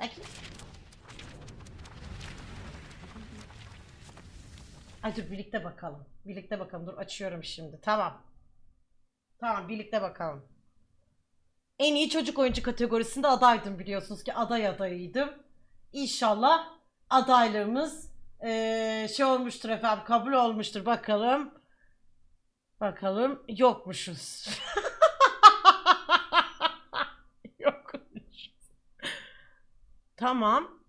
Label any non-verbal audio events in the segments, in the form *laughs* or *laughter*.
Bakayım. Ay dur birlikte bakalım. Birlikte bakalım. Dur açıyorum şimdi. Tamam. Tamam birlikte bakalım. En iyi çocuk oyuncu kategorisinde adaydım biliyorsunuz ki aday adayıydım. İnşallah adaylığımız eee, şey olmuştur efendim kabul olmuştur bakalım. Bakalım. Yokmuşuz. *laughs* Tamam.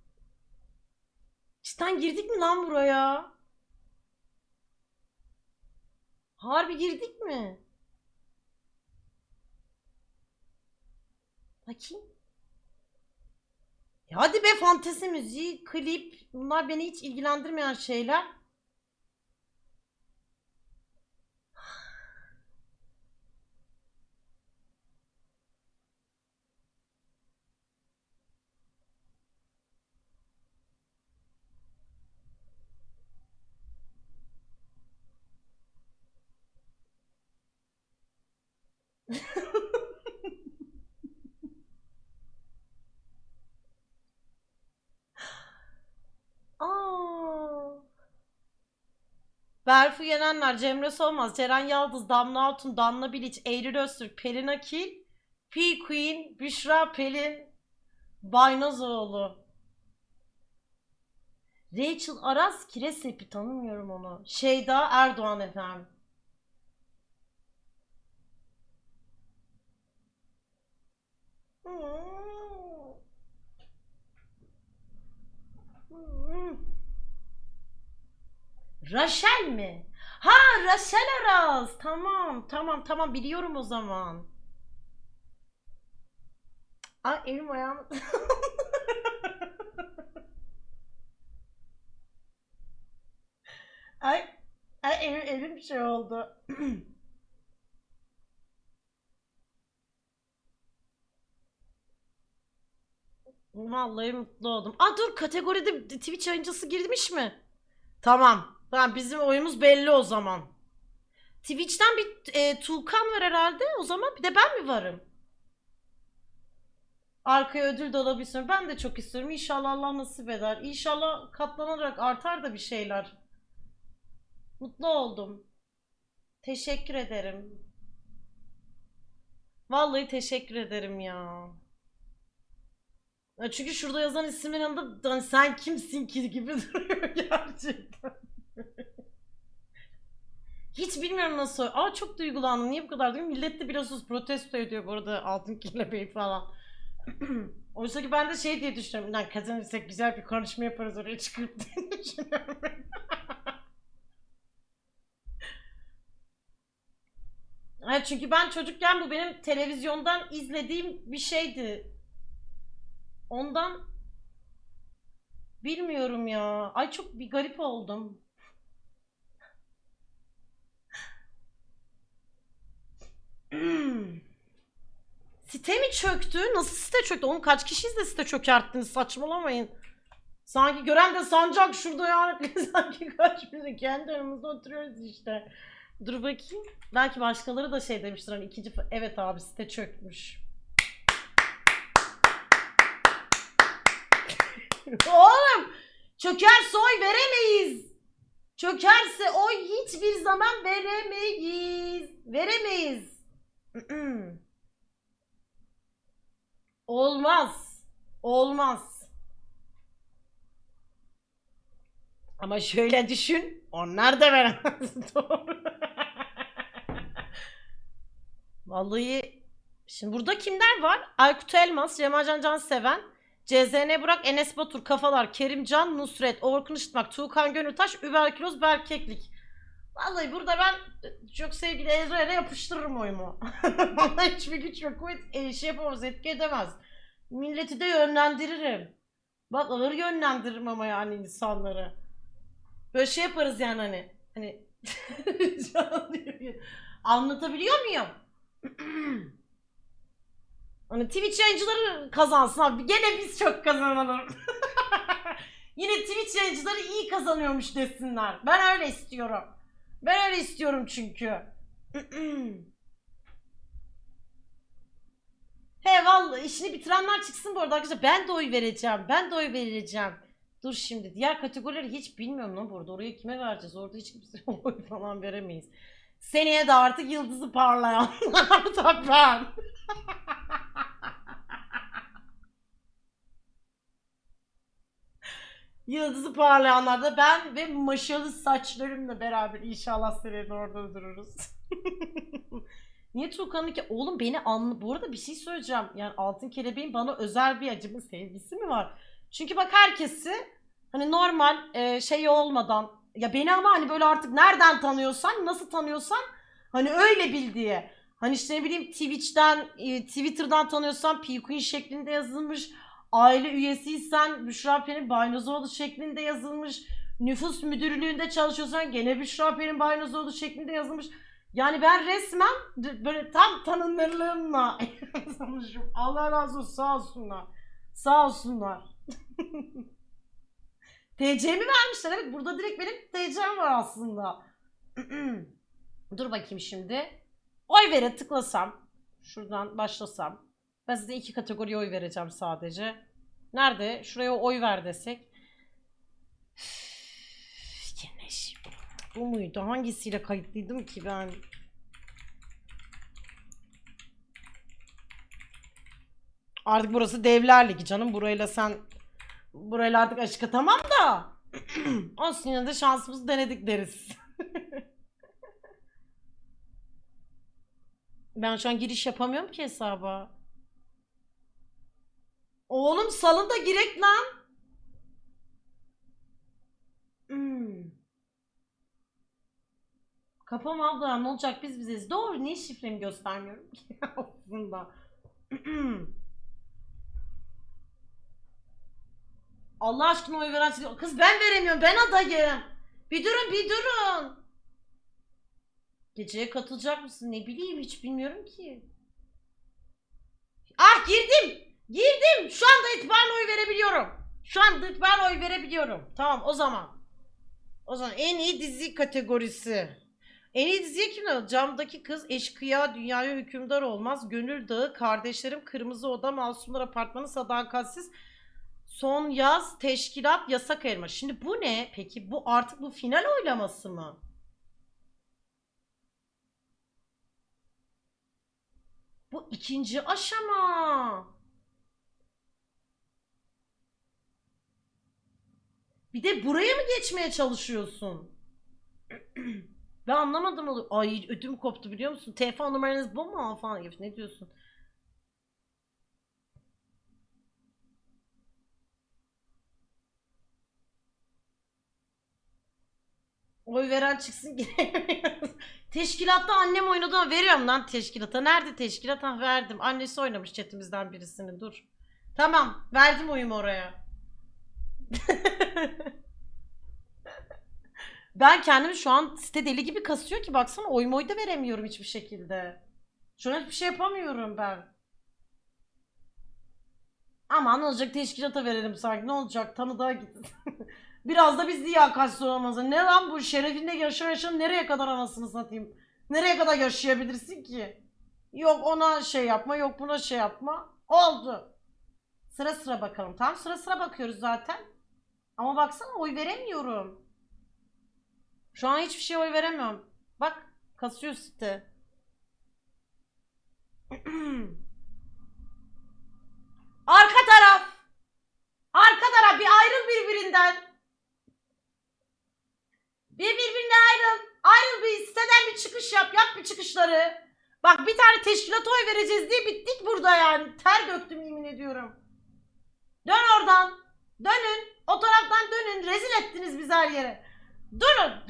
Cidden girdik mi lan buraya? Harbi girdik mi? Bakayım. Ya hadi be fantezi müziği, klip. Bunlar beni hiç ilgilendirmeyen şeyler. Aa. Berfu Yenenler, Cemre Solmaz, Ceren Yaldız, Damla Altun, Damla Bilic, Eylül Öztürk, Pelin Akil, P Queen, Büşra Pelin, Baynazoğlu. Rachel Aras Kiresepi tanımıyorum onu. Şeyda Erdoğan efendim. Hmm. Hmm. Raşel mi? Ha Raşel Aras. Tamam tamam tamam biliyorum o zaman. Ay elim ayağım. *laughs* ay ay elim, elim şey oldu. *clears throat* Vallahi mutlu oldum. Aa dur kategoride Twitch yayıncısı girmiş mi? Tamam. Tamam bizim oyumuz belli o zaman. Twitch'ten bir e, Tuğkan var herhalde. O zaman bir de ben mi varım? Arkaya ödül dolabı istiyorum. Ben de çok istiyorum. İnşallah Allah nasip eder. İnşallah katlanarak artar da bir şeyler. Mutlu oldum. Teşekkür ederim. Vallahi teşekkür ederim ya. Çünkü şurada yazan ismin yanında hani sen kimsin ki gibi *laughs* duruyor gerçekten. Hiç bilmiyorum nasıl. Aa çok duygulandım. Niye bu kadar değil Millet de biliyorsunuz protesto ediyor bu arada altın kelebeği falan. *clears throat* Oysa ki ben de şey diye düşünüyorum. Lan kazanırsak güzel bir konuşma yaparız oraya çıkıp diye *laughs* düşünüyorum. Evet, çünkü ben çocukken bu benim televizyondan izlediğim bir şeydi. Ondan bilmiyorum ya. Ay çok bir garip oldum. Site mi çöktü? Nasıl site çöktü? Oğlum kaç kişiyiz de site çökerttiniz? Saçmalamayın. Sanki gören de sancak şurada ya. *laughs* Sanki kaç bizi kendi önümüzde oturuyoruz işte. Dur bakayım. Belki başkaları da şey demiştir hani ikinci... Evet abi site çökmüş. *laughs* Oğlum çökerse oy veremeyiz. Çökerse oy hiçbir zaman veremeyiz. Veremeyiz. Olmaz. Olmaz. Ama şöyle düşün. Onlar da veremez. *laughs* Doğru. Vallahi şimdi burada kimler var? Aykut Elmas, Cemalcan Canseven, CZN Burak, Enes Batur, Kafalar, Kerimcan, Nusret, Orkun Işıtmak, Tuğkan Gönültaş, Überkiloz, Berkeklik. Vallahi burada ben çok sevgili Ezra'ya yapıştırırım oyumu. *laughs* Bana hiçbir güç ve kuvvet e, şey yapamaz, etki edemez. Milleti de yönlendiririm. Bak ağır yönlendiririm ama yani insanları. Böyle şey yaparız yani hani. Hani *laughs* anlatabiliyor muyum? *clears throat* hani Twitch yayıncıları kazansın abi. Gene biz çok kazanalım. *laughs* Yine Twitch yayıncıları iyi kazanıyormuş desinler. Ben öyle istiyorum. Ben öyle istiyorum çünkü. *clears throat* He vallahi al işini bitirenler çıksın bu arada arkadaşlar. Ben de oy vereceğim. Ben de oy vereceğim. Dur şimdi diğer kategorileri hiç bilmiyorum lan burada. Oraya kime vereceğiz? Orada hiç kimse *laughs* oy falan veremeyiz. Seneye de artık yıldızı parlayanlar *laughs* da ben. *laughs* Yıldızı parlayanlar da ben ve maşalı saçlarımla beraber inşallah senede orada dururuz. *laughs* Niye Tuğkan'ın ki? Oğlum beni anla... Bu arada bir şey söyleyeceğim. Yani Altın Kelebeğin bana özel bir acımın sevgisi mi var? Çünkü bak herkesi hani normal e, şey olmadan ya beni ama hani böyle artık nereden tanıyorsan nasıl tanıyorsan hani öyle bil diye. Hani işte ne bileyim Twitch'ten e, Twitter'dan tanıyorsan P şeklinde yazılmış. Aile üyesiysen Büşra Pelin Baynozoğlu şeklinde yazılmış. Nüfus müdürlüğünde çalışıyorsan gene Büşra Pelin Baynozoğlu şeklinde yazılmış. Yani ben resmen böyle tam tanınırlığımla *laughs* yazılmışım. Allah razı olsun sağ olsunlar. Sağ olsunlar. *laughs* TC'mi vermişler evet burada direkt benim TC'm var aslında. *clears throat* Dur bakayım şimdi. Oy vere tıklasam. Şuradan başlasam. Ben size iki kategoriye oy vereceğim sadece. Nerede? Şuraya oy ver desek. Gene şimdi. Bu muydu? Hangisiyle kayıtlıydım ki ben? Artık burası Devler Ligi canım. Burayla sen burayla artık aşık atamam da. *clears throat* Olsun yine de şansımızı denedik deriz. *laughs* ben şu an giriş yapamıyorum ki hesaba. Oğlum salın da girek lan. Hmm. Kapam abla ne olacak biz bizeyiz. Doğru niye şifremi göstermiyorum ki *laughs* aslında. *clears throat* Allah aşkına oy veren Kız ben veremiyorum ben adayım. Bir durun bir durun. Geceye katılacak mısın? Ne bileyim hiç bilmiyorum ki. Ah girdim. Anda itibaren oy verebiliyorum. Şu anda itibaren oy verebiliyorum. Tamam o zaman. O zaman en iyi dizi kategorisi. En iyi diziye kim alır? Camdaki kız, eşkıya, dünyaya hükümdar olmaz, gönül dağı, kardeşlerim, kırmızı oda, masumlar apartmanı, sadakatsiz, son yaz, teşkilat, yasak elma. Şimdi bu ne? Peki bu artık bu final oylaması mı? Bu ikinci aşama. Bir de buraya mı geçmeye çalışıyorsun? *clears throat* Ben anlamadım. onu. Ay ödüm koptu biliyor musun? Telefon numaranız bu mu falan gibi. Ne diyorsun? Oy veren çıksın *laughs* giremiyoruz. Teşkilatta annem oynadı ama veriyorum lan teşkilata. Nerede teşkilat? Verdim. Annesi oynamış chatimizden birisini. Dur. Tamam. Verdim oyumu oraya. Ben kendimi şu an site deli gibi kasıyor ki baksana oyum oy da veremiyorum hiçbir şekilde. Şu an hiçbir şey yapamıyorum ben. Ama ne olacak teşkilata verelim sanki ne olacak tanıdığa git. *laughs* Biraz da biz liyakatsiz olamaz. Ne lan bu şerefinde yaşa yaşa nereye kadar anasını satayım. Nereye kadar yaşayabilirsin ki? Yok ona şey yapma yok buna şey yapma. Oldu. Sıra sıra bakalım. Tamam sıra sıra bakıyoruz zaten. Ama baksana oy veremiyorum. Şu an hiçbir şey oy veremiyorum. Bak kasıyor site. *clears throat* Arka taraf. Arka taraf bir ayrıl birbirinden. Bir birbirine ayrıl. Ayrıl bir siteden bir çıkış yap. Yap bir çıkışları. Bak bir tane teşkilata oy vereceğiz diye bittik burada yani. Ter döktüm yemin ediyorum. Dön oradan. Dönün. O taraftan dönün. Rezil ettiniz bizi her yere. Durun. *laughs*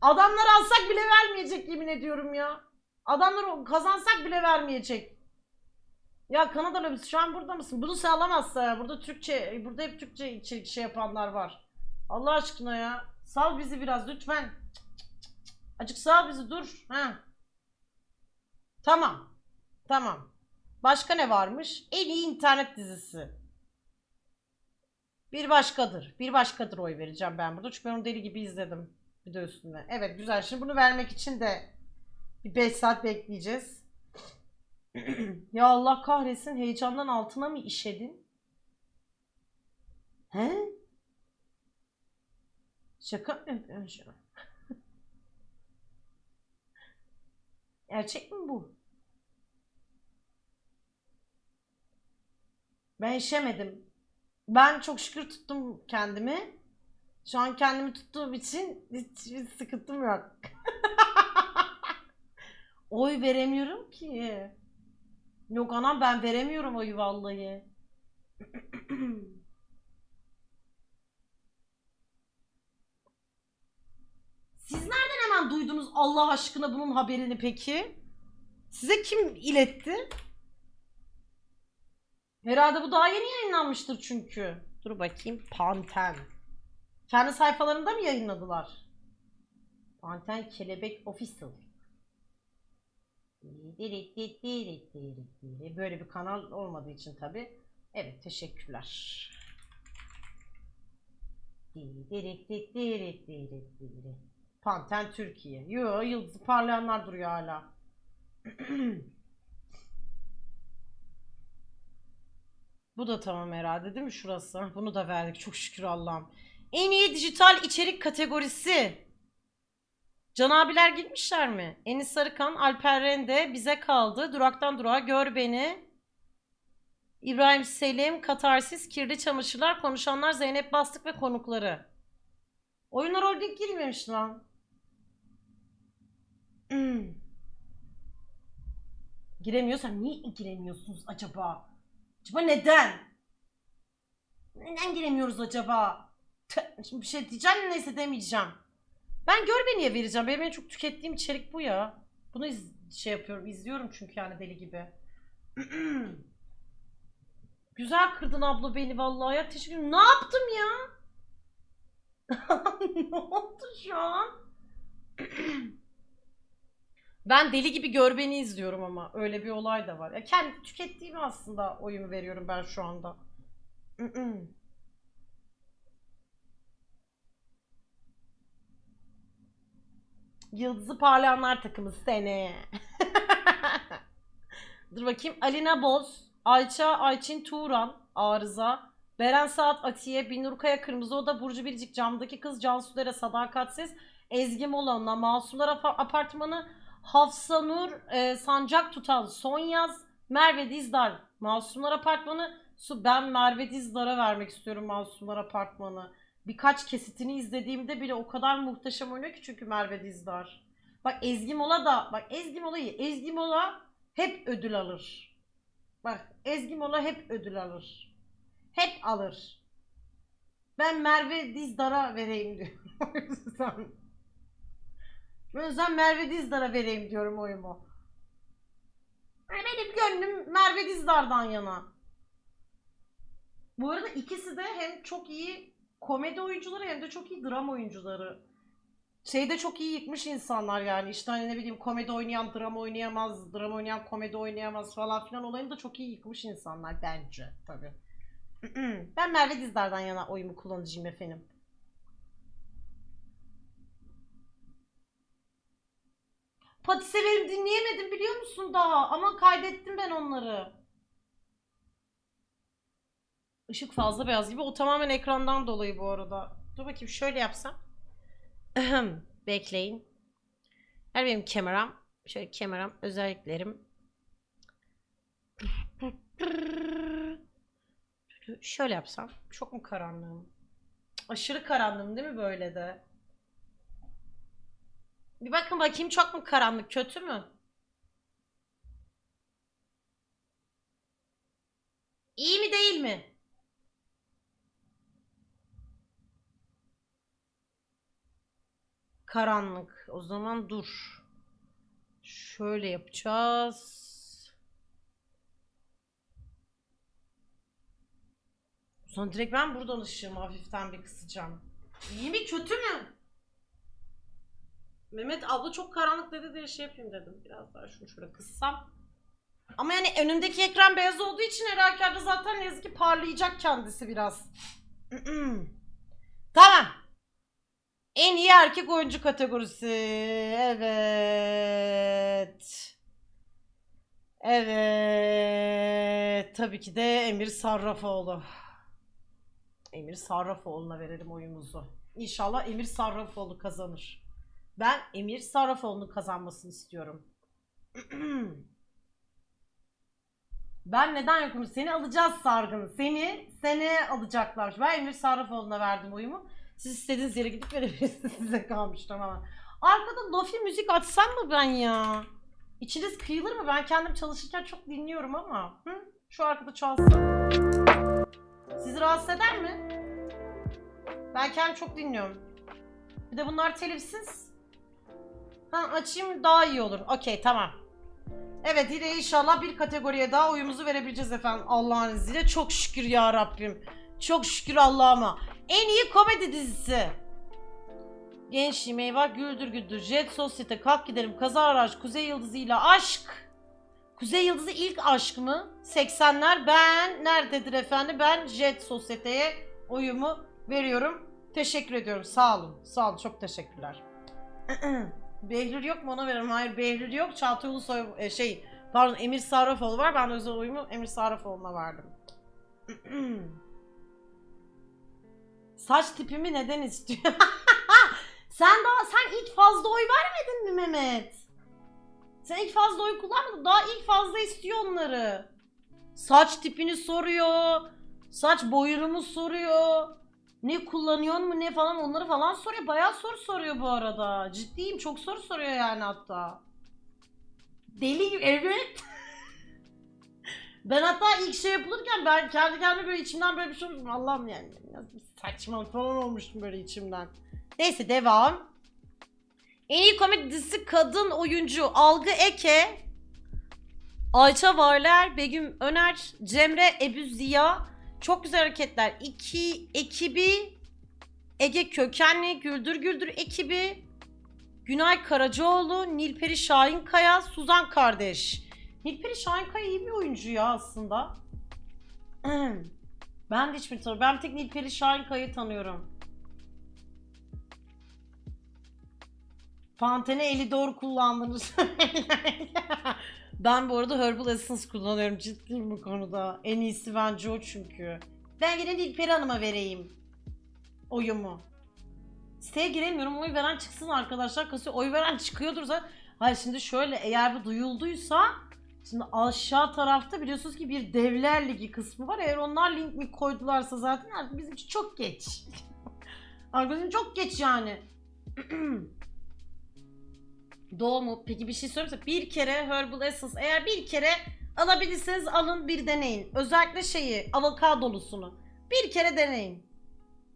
Adamlar alsak bile vermeyecek yemin ediyorum ya. Adamlar kazansak bile vermeyecek. Ya Kanada lobisi şu an burada mısın? Bunu sağlamazsa ya. Burada Türkçe, burada hep Türkçe içerik şey yapanlar var. Allah aşkına ya. Sal bizi biraz lütfen. Cık, cık, cık, cık. Acık sal bizi dur. Ha. Tamam. Tamam. Başka ne varmış? En iyi internet dizisi. Bir başkadır. Bir başkadır oy vereceğim ben burada. Çünkü ben onu deli gibi izledim. Bir de üstüne. Evet güzel. Şimdi bunu vermek için de bir 5 saat bekleyeceğiz. *clears throat* ya Allah kahretsin heyecandan altına mı işedin? He? Şaka mı yapıyorsun? *laughs* Gerçek mi bu? Ben işemedim. Ben çok şükür tuttum kendimi. Şu an kendimi tuttuğum için hiçbir sıkıntım yok. *laughs* Oy veremiyorum ki. Yok anam ben veremiyorum oyu vallahi. *clears throat* Siz nereden hemen duydunuz Allah aşkına bunun haberini peki? Size kim iletti? Herhalde bu daha yeni yayınlanmıştır çünkü. Dur bakayım. Panten. Kendi sayfalarında mı yayınladılar? Panten Kelebek Official. Böyle bir kanal olmadığı için tabi. Evet teşekkürler. Panten Türkiye. Yo yıldızı parlayanlar duruyor hala. *clears throat* Bu da tamam herhalde değil mi şurası? Bunu da verdik çok şükür Allah'ım. En iyi dijital içerik kategorisi. Can abiler girmişler mi? Enis Sarıkan, Alper Rende, Bize Kaldı, Duraktan Durağa, Gör Beni, İbrahim Selim, Katarsis, Kirli Çamaşırlar, Konuşanlar, Zeynep Bastık ve konukları. Oyunlar Holding girmemiş lan. Hmm. Giremiyorsan niye giremiyorsunuz acaba? Acaba neden? Neden giremiyoruz acaba? Şimdi bir şey diyeceğim neyse demeyeceğim. Ben gör beniye vereceğim. Benim en çok tükettiğim içerik bu ya. Bunu iz- şey yapıyorum, izliyorum çünkü yani deli gibi. *clears throat* Güzel kırdın abla beni vallahi ya. Teşekkür ederim. Ne yaptım ya? *laughs* ne oldu şu an? *clears throat* ben deli gibi gör beni izliyorum ama öyle bir olay da var. Ya kendi tükettiğim aslında oyunu veriyorum ben şu anda. Yıldızı parlayanlar takımı sene. *laughs* Dur bakayım. Alina Boz, Ayça Ayçin Turan, Arıza, Beren Saat Atiye, Binur Kaya Kırmızı Oda, Burcu Biricik, Camdaki Kız, Cansu Dere, Sadakatsiz, Ezgi Molan'la, Masumlar Apa- Apartmanı, Hafsa Nur, e, Sancak Tutal, Son Yaz, Merve Dizdar, Masumlar Apartmanı, Su ben Merve Dizdar'a vermek istiyorum Masumlar Apartmanı. Birkaç kesitini izlediğimde bile o kadar muhteşem oynuyor ki çünkü Merve Dizdar. Bak Ezgi Mola da bak Ezgi Mola iyi. Ezgi Mola hep ödül alır. Bak Ezgi Mola hep ödül alır. Hep alır. Ben Merve Dizdar'a vereyim diyorum. *laughs* O yüzden Merve Dizdar'a vereyim diyorum oyumu. Yani Benim gönlüm Merve Dizdar'dan yana. Bu arada ikisi de hem çok iyi komedi oyuncuları hem de çok iyi dram oyuncuları. Şeyde çok iyi yıkmış insanlar yani işte hani ne bileyim komedi oynayan drama oynayamaz, drama oynayan komedi oynayamaz falan filan olayını da çok iyi yıkmış insanlar bence tabi. *clears throat* ben Merve Dizdar'dan yana oyumu kullanacağım efendim. Pati severim dinleyemedim biliyor musun daha ama kaydettim ben onları. Işık fazla beyaz gibi. O tamamen ekrandan dolayı bu arada. Dur bakayım şöyle yapsam. Bekleyin. Her benim kameram. Şöyle kameram özelliklerim. Şöyle yapsam. Çok mu karanlığım? Aşırı karanlığım değil mi böyle de? Bir bakın bakayım çok mu karanlık? Kötü mü? İyi mi değil mi? Karanlık. O zaman dur. Şöyle yapacağız. Zaman direkt ben buradan ışığımı hafiften bir kısacağım. İyi mi kötü mü? Mehmet abla çok karanlık dedi diye şey yapayım dedim. Biraz daha şunu şöyle kıssam. Ama yani önümdeki ekran beyaz olduğu için her halükarda zaten yazık ki parlayacak kendisi biraz. tamam. En iyi erkek oyuncu kategorisi. Evet. Evet. Tabii ki de Emir Sarrafoğlu. Emir Sarrafoğlu'na verelim oyumuzu. İnşallah Emir Sarrafoğlu kazanır. Ben Emir Sarrafoğlu'nun kazanmasını istiyorum. *clears throat* ben neden yokum? Seni alacağız Sargın. Seni seneye alacaklarmış. Ben Emir Sarrafoğlu'na verdim oyumu. Siz istediğiniz yere gidip verebilirsiniz. *laughs* Size kalmış tamamen. Arkada lofi müzik açsam mı ben ya? İçiniz kıyılır mı? Ben kendim çalışırken çok dinliyorum ama. Hı? Şu arkada çalsın. Sizi rahatsız eder mi? Ben kendim çok dinliyorum. Bir de bunlar telifsiz. Ha açayım daha iyi olur. Okey tamam. Evet yine inşallah bir kategoriye daha oyumuzu verebileceğiz efendim Allah'ın izniyle. Çok şükür ya Rabbim. Çok şükür Allah'ıma. En iyi komedi dizisi. Gençliğim eyvah güldür güldür. Jet Sosyete kalk gidelim. Kaza araç Kuzey Yıldızı ile aşk. Kuzey Yıldızı ilk aşk mı? 80'ler ben nerededir efendim? Ben Jet Sosyete'ye oyumu veriyorum. Teşekkür ediyorum. Sağ olun. Sağ olun. Çok teşekkürler. *clears throat* Behlül yok mu ona veririm. Hayır Behlül yok. Çağatay Ulusoy e, şey pardon Emir Sarrafoğlu var. Ben de özel oyumu Emir Sarrafoğlu'na verdim. *clears throat* Saç tipimi neden istiyor? *laughs* sen daha sen ilk fazla oy vermedin mi Mehmet? Sen ilk fazla oy kullanmadın. Daha ilk fazla istiyor onları. Saç tipini soruyor. Saç boyunumu soruyor. Ne kullanıyorsun mu ne falan onları falan soruyor. Bayağı soru soruyor bu arada. Ciddiyim çok soru soruyor yani hatta. Deli gibi evet. *laughs* ben hatta ilk şey yapılırken ben kendi kendime böyle içimden böyle bir şey olmuştum. Allah'ım yani bir saçmalık falan olmuştum böyle içimden. Neyse devam. En iyi komedi dizisi kadın oyuncu Algı Eke, Ayça Varler, Begüm Öner, Cemre Ebu Ziya. Çok güzel hareketler. İki ekibi Ege Kökenli, Güldür Güldür ekibi, Günay Karacaoğlu, Nilperi Şahinkaya, Suzan kardeş. Nilperi Şahinkaya iyi bir oyuncu ya aslında. *clears throat* ben de hiçbir tanımıyorum. Ben tek Nilperi Şahinkaya'yı tanıyorum. Pantene eli doğru kullandınız. *laughs* ben bu arada Herbal Essence kullanıyorum. Ciddiyim bu konuda. En iyisi bence o çünkü. Ben yine Nilperi Hanım'a vereyim. Oyumu. Siteye giremiyorum. Oy veren çıksın arkadaşlar. Kasıyor. Oy veren çıkıyordur zaten. Hayır şimdi şöyle eğer bu duyulduysa Şimdi aşağı tarafta biliyorsunuz ki bir Devler Ligi kısmı var. Eğer onlar link mi koydularsa zaten artık bizim için çok geç. *laughs* Arkadaşım çok geç yani. *clears throat* Doğumu peki bir şey söyleyeyim Bir kere Herbal Essence eğer bir kere alabilirseniz alın bir deneyin. Özellikle şeyi avokadolusunu. Bir kere deneyin.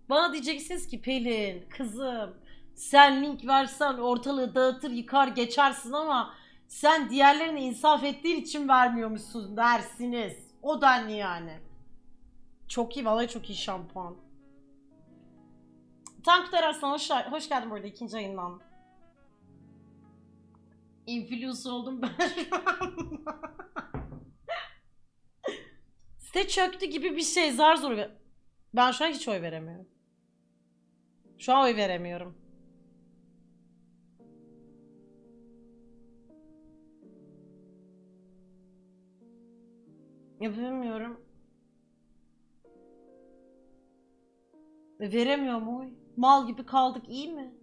Bana diyeceksiniz ki Pelin kızım sen link versen ortalığı dağıtır yıkar geçersin ama sen diğerlerine insaf ettiğin için vermiyormuşsun dersiniz. O denli yani. Çok iyi vallahi çok iyi şampuan. Tankut Eraslan hoş, hoş geldin burada ikinci ayından. Influencer oldum ben *laughs* şu. Site çöktü gibi bir şey zar zor. Ben şu an hiç oy veremiyorum. Şu an oy veremiyorum. Yapamıyorum. Veremiyorum oy. Mal gibi kaldık iyi mi?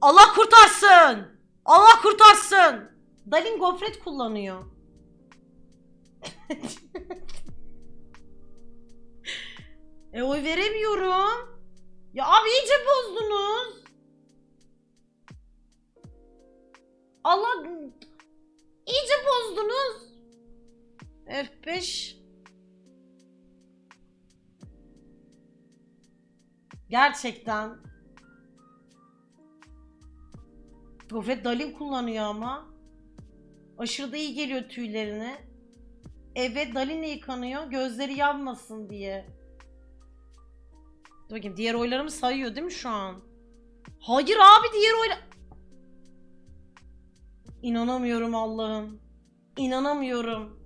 Allah kurtarsın! Allah kurtarsın! Dalin gofret kullanıyor. *laughs* e oy veremiyorum. Ya abi iyice bozdunuz. Allah iyice bozdunuz. F5 Gerçekten Gofret Dalin kullanıyor ama. Aşırı da iyi geliyor tüylerine. Evet Dalin'le yıkanıyor. Gözleri yanmasın diye. Dur bakayım diğer oylarımı sayıyor değil mi şu an? Hayır abi diğer oyla... İnanamıyorum Allah'ım. İnanamıyorum.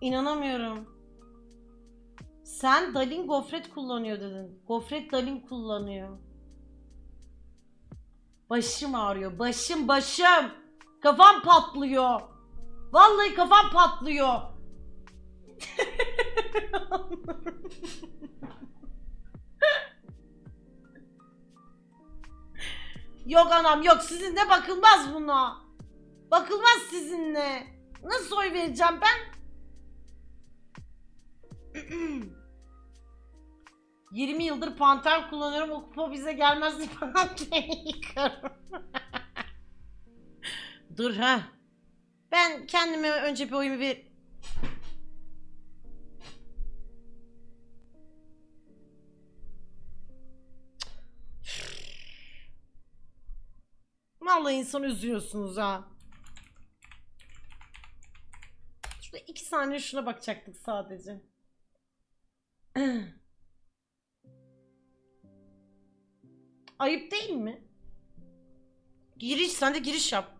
İnanamıyorum. Sen Dalin gofret kullanıyor dedin. Gofret Dalin kullanıyor. Başım ağrıyor. Başım başım. Kafam patlıyor. Vallahi kafam patlıyor. *laughs* yok anam yok sizinle bakılmaz buna. Bakılmaz sizinle. Nasıl oy vereceğim ben? *clears throat* 20 yıldır panter kullanıyorum. O kupa bize gelmez panteri *laughs* yıkarım. *laughs* Dur ha. Ben kendime önce bir oyumu ver... Vallahi insanı üzüyorsunuz ha. Şurada iki saniye şuna bakacaktık sadece. *clears throat* Ayıp değil mi? Giriş, sen de giriş yap.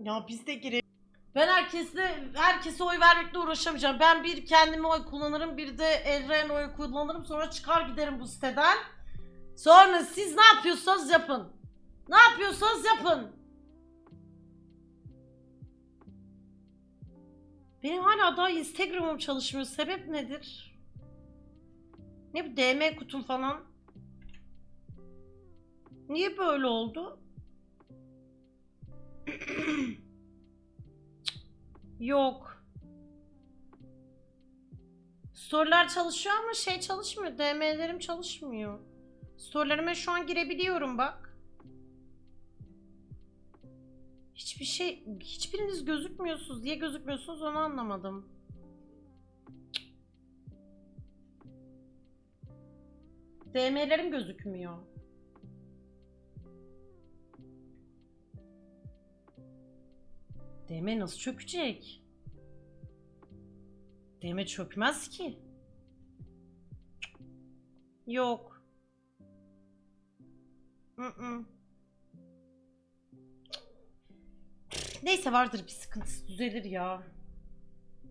Ya biz de gire. Ben herkesle herkese oy vermekle uğraşamayacağım. Ben bir kendime oy kullanırım, bir de Elren'e oy kullanırım. Sonra çıkar giderim bu siteden. Sonra siz ne yapıyorsanız yapın. Ne yapıyorsanız yapın. Benim hala daha Instagram'ım çalışmıyor. Sebep nedir? Ne bu DM kutum falan? Niye böyle oldu? *clears throat* Yok. Storyler çalışıyor ama şey çalışmıyor. DM'lerim çalışmıyor. Storylerime şu an girebiliyorum bak. Hiçbir şey, hiçbiriniz gözükmüyorsunuz. Niye gözükmüyorsunuz onu anlamadım. DM'lerim gözükmüyor. DM nasıl çökecek? DM çökmez ki. Yok. Neyse vardır bir sıkıntısı düzelir ya.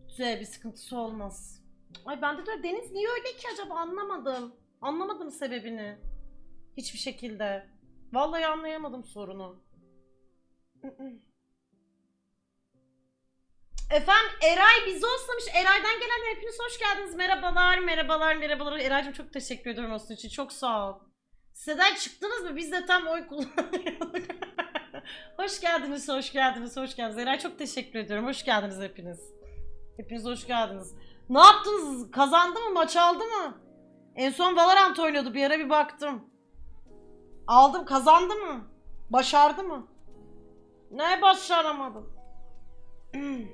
Düzelir bir sıkıntısı olmaz. Ay bende de Deniz niye öyle ki acaba anlamadım. Anlamadım sebebini. Hiçbir şekilde. Vallahi anlayamadım sorunu. Efendim Eray bizi olsamış. Eray'dan gelen hepiniz hoş geldiniz. Merhabalar, merhabalar, merhabalar. Eray'cığım çok teşekkür ediyorum olsun için. Çok sağ ol. Siteden çıktınız mı? Biz de tam oy kullanıyorduk. *laughs* hoş geldiniz, hoş geldiniz, hoş geldiniz. Eray çok teşekkür ediyorum. Hoş geldiniz hepiniz. Hepiniz hoş geldiniz. Ne yaptınız? Kazandı mı? Maç aldı mı? En son Valorant oynuyordu. Bir ara bir baktım. Aldım. Kazandı mı? Başardı mı? Ne başaramadım? *clears throat*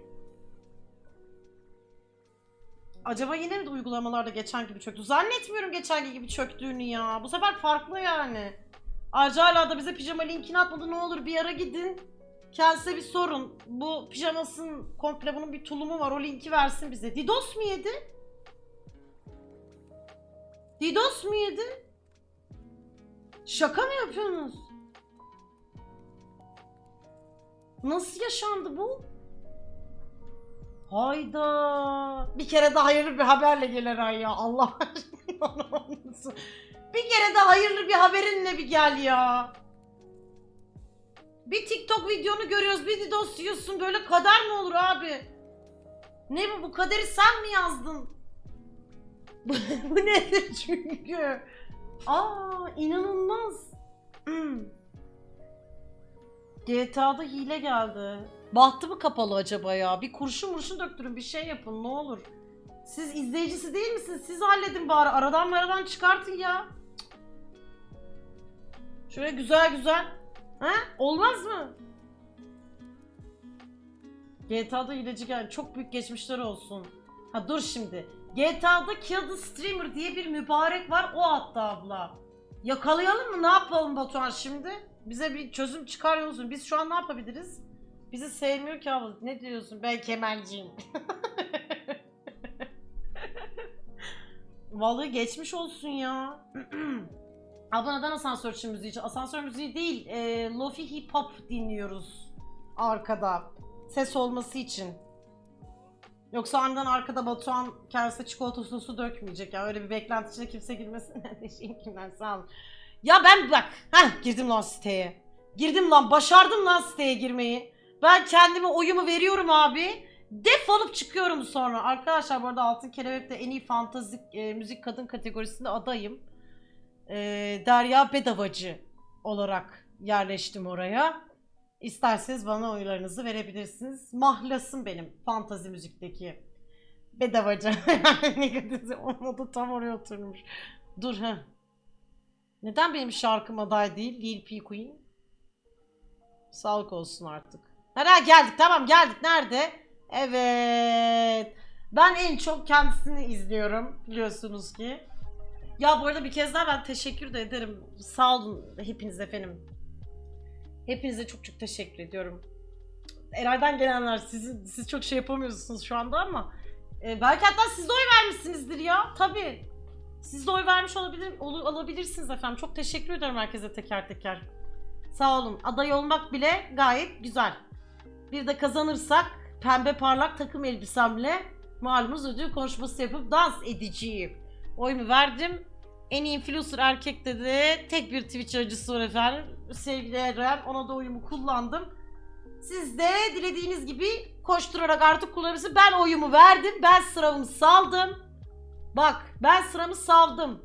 Acaba yine mi uygulamalarda geçen gibi çöktü? Zannetmiyorum geçen gibi çöktüğünü ya. Bu sefer farklı yani. Ayrıca hala da bize pijama linkini atmadı. Ne olur bir ara gidin. Kendisine bir sorun. Bu pijamasın komple bunun bir tulumu var. O linki versin bize. Didos mu yedi? Didos mu yedi? Şaka mı yapıyorsunuz? Nasıl yaşandı bu? Hayda. Bir kere de hayırlı bir haberle gel ay ya. Allah aşkına. Bir kere de hayırlı bir haberinle bir gel ya. Bir TikTok videonu görüyoruz, bir Didos yiyorsun. Böyle kader mi olur abi? Ne bu? Bu kaderi sen mi yazdın? *laughs* Bu, nedir çünkü? Aa inanılmaz. Hmm. GTA'da hile geldi. Bahtı mı kapalı acaba ya? Bir kurşun murşun döktürün bir şey yapın ne olur. Siz izleyicisi değil misiniz? Siz halledin bari. Aradan maradan çıkartın ya. Şöyle güzel güzel. Ha? Olmaz mı? GTA'da hileci geldi. Çok büyük geçmişler olsun. Ha dur şimdi. GTA'da Kill the Streamer diye bir mübarek var. O attı abla. Yakalayalım mı? Ne yapalım Batuhan şimdi? Bize bir çözüm çıkarıyor musun? Biz şu an ne yapabiliriz? Bizi sevmiyor ki abla. Ne diyorsun? Ben kemalciyim. *laughs* Vallahi geçmiş olsun ya. *clears throat* Abla neden asansör için müziği? Asansör müziği değil. E, lofi hip hop dinliyoruz. Arkada. Ses olması için. Yoksa andan arkada Batuhan kendisi çikolata sosu dökmeyecek. Ya öyle bir beklenti içine kimse girmesin. *laughs* Teşekkürler sağ olun. Ya ben bak. Heh girdim lan siteye. Girdim lan başardım lan siteye girmeyi. Ben kendime oyumu veriyorum abi. Defolup çıkıyorum sonra. Arkadaşlar bu arada Altın Kelebek'te en iyi fantazi e, müzik kadın kategorisinde adayım. E, Derya Bedavacı olarak yerleştim oraya. İsterseniz bana oylarınızı verebilirsiniz. Mahlasım benim fantazi müzikteki. Bedavacı. *laughs* Negatif. Onun adı tam oraya oturmuş. Dur ha. Neden benim şarkım aday değil? Lil P Queen. Sağlık olsun artık. Hadi geldik tamam geldik. Nerede? Evet. Ben en çok kendisini izliyorum biliyorsunuz ki. Ya bu arada bir kez daha ben teşekkür de ederim. Sağ olun hepiniz efendim. Hepinize çok çok teşekkür ediyorum. Eray'dan gelenler siz, siz çok şey yapamıyorsunuz şu anda ama e, belki hatta siz de oy vermişsinizdir ya. Tabii. Siz de oy vermiş olabilir, ol- olabilirsiniz efendim. Çok teşekkür ederim herkese teker teker. Sağ olun. Aday olmak bile gayet güzel. Bir de kazanırsak pembe parlak takım elbisemle malumunuz ödül konuşması yapıp dans edeceğim. Oyumu verdim. En iyi influencer erkekte de tek bir Twitch acısı var efendim. Sevgili Eren. Ona da oyumu kullandım. Siz de dilediğiniz gibi koşturarak artık kullanırsınız. Ben oyumu verdim. Ben sıramı saldım. Bak ben sıramı saldım.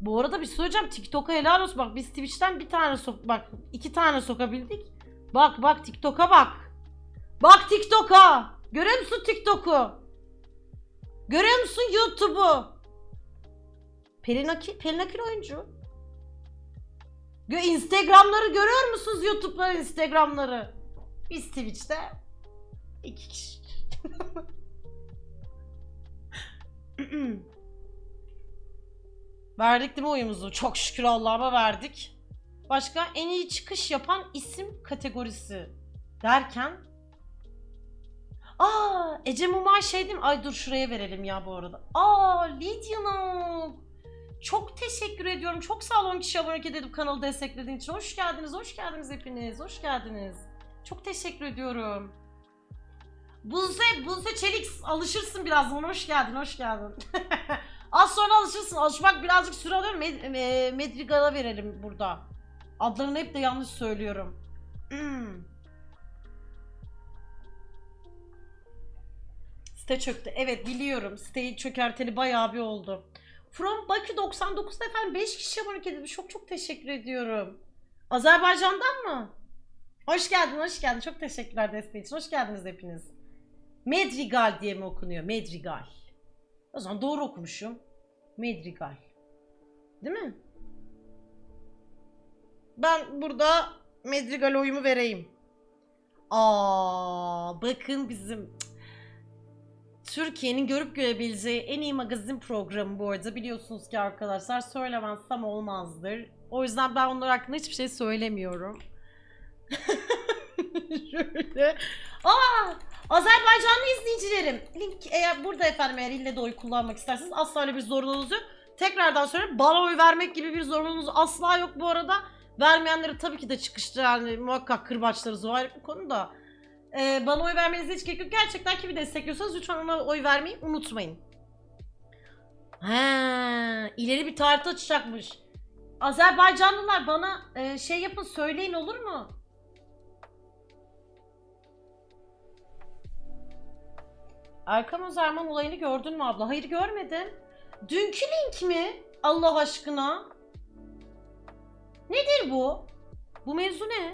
Bu arada bir şey söyleyeceğim. TikTok'a helal olsun. Bak biz Twitch'ten bir tane sok... Bak iki tane sokabildik. Bak bak TikTok'a bak. Bak TikTok'a. Görüyor musun TikTok'u? Görüyor musun YouTube'u? Pelin Akil, Pelin Akil oyuncu. Instagram'ları görüyor musunuz YouTube'ları, Instagram'ları? Biz Twitch'te iki kişi. *laughs* verdik değil mi oyumuzu? Çok şükür Allah'ıma verdik. Başka en iyi çıkış yapan isim kategorisi derken Aa Ece Mumay şey değil mi? Ay dur şuraya verelim ya bu arada. Aa Lidya Nuk. Çok teşekkür ediyorum. Çok sağ olun kişi abone edip kanalı desteklediğin için. Hoş geldiniz, hoş geldiniz hepiniz. Hoş geldiniz. Çok teşekkür ediyorum. Buse, Buse Çelik alışırsın birazdan. Hoş geldin, hoş geldin. *laughs* Az sonra alışırsın. Alışmak birazcık süre alıyor. Med- e, Medrigal'a verelim burada. Adlarını hep de yanlış söylüyorum. *clears throat* Site çöktü. Evet biliyorum. Siteyi çökerteli bayağı bir oldu. From Bakü 99'da efendim 5 kişi abone edilmiş. Çok çok teşekkür ediyorum. Azerbaycan'dan mı? Hoş geldin, hoş geldin. Çok teşekkürler desteği için. Hoş geldiniz hepiniz. Medrigal diye mi okunuyor? Medrigal. O zaman doğru okumuşum. Medrigal. Değil mi? Ben burada Medrigal oyumu vereyim. Aa, bakın bizim Türkiye'nin görüp görebileceği en iyi magazin programı bu arada biliyorsunuz ki arkadaşlar söylemezsem olmazdır. O yüzden ben onlar hakkında hiçbir şey söylemiyorum. *laughs* Şöyle. Aa! Azerbaycanlı izleyicilerim. Link eğer burada efendim eğer ille de oy kullanmak isterseniz asla öyle bir zorunluluğunuz yok. Tekrardan söylüyorum bana oy vermek gibi bir zorunluluğunuz asla yok bu arada. Vermeyenleri tabii ki de çıkışta yani muhakkak kırbaçlarız o ayrı bir konu da. Ee, bana oy vermenize hiç gerek yok. Gerçekten kimi destekliyorsanız lütfen ona oy vermeyi unutmayın. Ha, ileri bir tarih açacakmış. Azerbaycanlılar bana e, şey yapın söyleyin olur mu? Erkan Özerman olayını gördün mü abla? Hayır görmedim. Dünkü link mi? Allah aşkına. Nedir bu? Bu mevzu ne?